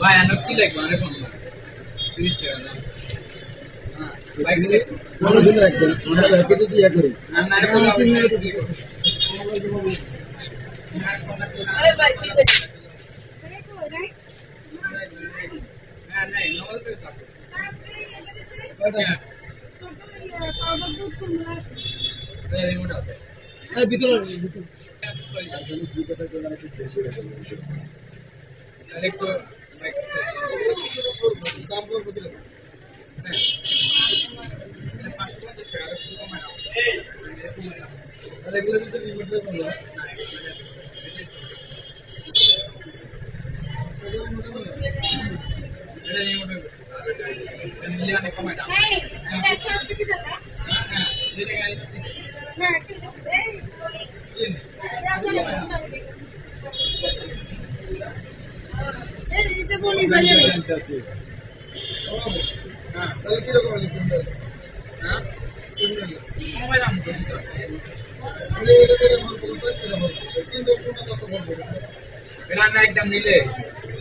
ভাই আনো কি লাগবে? আরে ফোন তিরিশ টাকা না হ্যাঁ মোটামুটি কমায় দাম একদম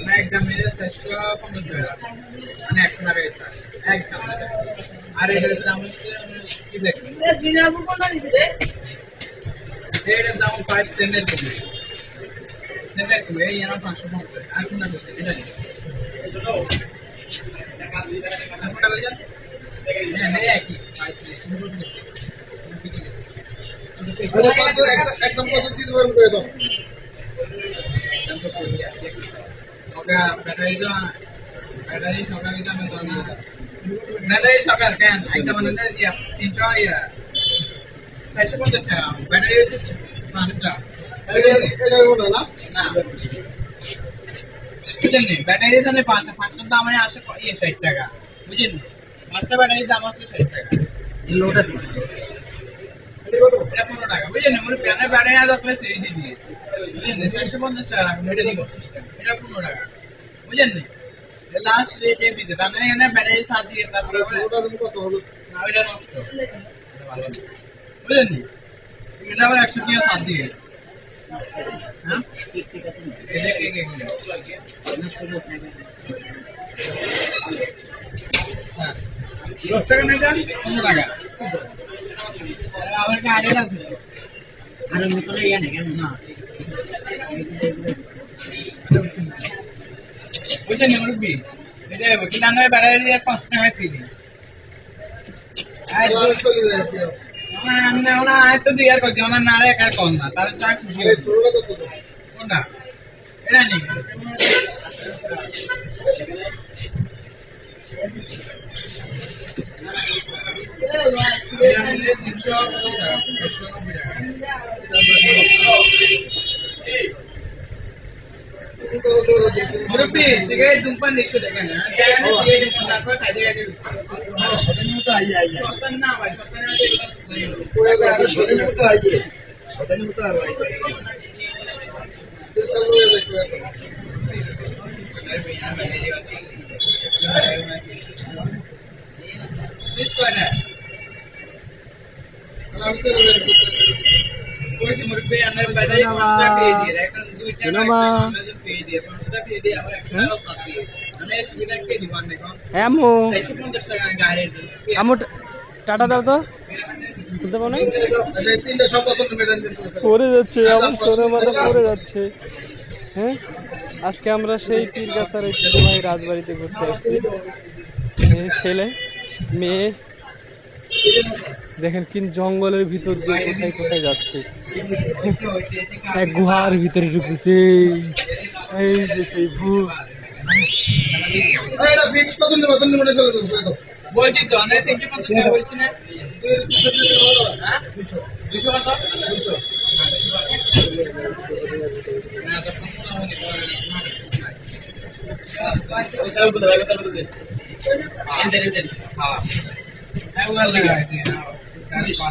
না একদম নিলে চারশো পঞ্চাশ টাকা মানে একশো টাকা একদম দাম দাম? হ্যাঁ, একদম কত? দিতে পারবেন করে দাও। ওকে ব্যাটারি তো ব্যাটারি সকালে তো আমি মানে ইয়া তিনশো ইয়া চারশো পঞ্চাশ টাকা ব্যাটারি হচ্ছে পাঁচটা এটা এটা ওটা না বুঝলেন ব্যাটারি তাহলে পাঁচটা পাঁচটার দাম মানে আসে ইয়ে ষাট টাকা বুঝলেন পাঁচটা ব্যাটারির দাম ষাট টাকা লোটা দিন এটা পনেরো টাকা বুঝলেন প্যানের ব্যাটারি আজ আপনার সিরিজ দিয়ে দিয়েছে বুঝলেন চারশো পঞ্চাশ টাকা এটা দিব সিস্টেম এটা পনেরো টাকা বুঝলেন নি লাস্ট রেট এ দিতে তার মানে এখানে ব্যাটারি সাত দিয়ে তারপরে ওটা তুমি কত হলো না ওইটা নষ্ট এটা ভালো না। বুঝলেন নি এটা আবার একশো টাকা সাত দিয়ে হ্যাঁ এটা কে কে কিনে? হ্যাঁ দশ টাকা না এটা পনেরো টাকা আবার কি আরেক আছে আরে মতলে ইয়া নাকি না বুঝলেন নি এটা কিনানের ব্যাটারি পাঁচ টাকা কি আমরা ওনা আয়তো দিয়ে আর করছি ওনার না রে কম না, তাহলে তো আর খুশি তো কোনটা? এটা নেই তিনশো মুরব্বি, সিগারেট ধূমপান দেখছো দেখেন, হ্যাঁ? দেখেন না, সিগারেট ধূমপান, তারপর খাইতে খাইতে সতের মতো আইয়ে আইয়ে সত্তর না ভাই, সত্তর না হলে এগুলো নাই হলো। ওরা আগে সতের মতো আইয়ে সতের মতো আর আইয়ে তাহলে ওই দেখো এখন সিট কয়টা? আমি চলে যাই কইছি মুরব্বি, আপনার ব্যাটারি পাঁচ টাকা পেয়ে দিয়ে, এখন দুই টাকা সিনেমা। কে আমু। টাটা যাচ্ছে যাচ্ছে। হ্যাঁ? আজকে আমরা সেই পীরগাছার ঐতিহ্যবাহী রাজবাড়িতে ঘুরতে আসছি। ছেলে, মেয়ে। দেখেন কিন জঙ্গলের ভিতর দিয়ে কোথায় কোথায় যাচ্ছে। গুহার ভিতরে ঢুকেছে। এই যে সেই ভূত। বলছি তো, আমি তিনশো পঞ্চাশ বলছি না? দুশো কত দুশো হ্যাঁ, দুশো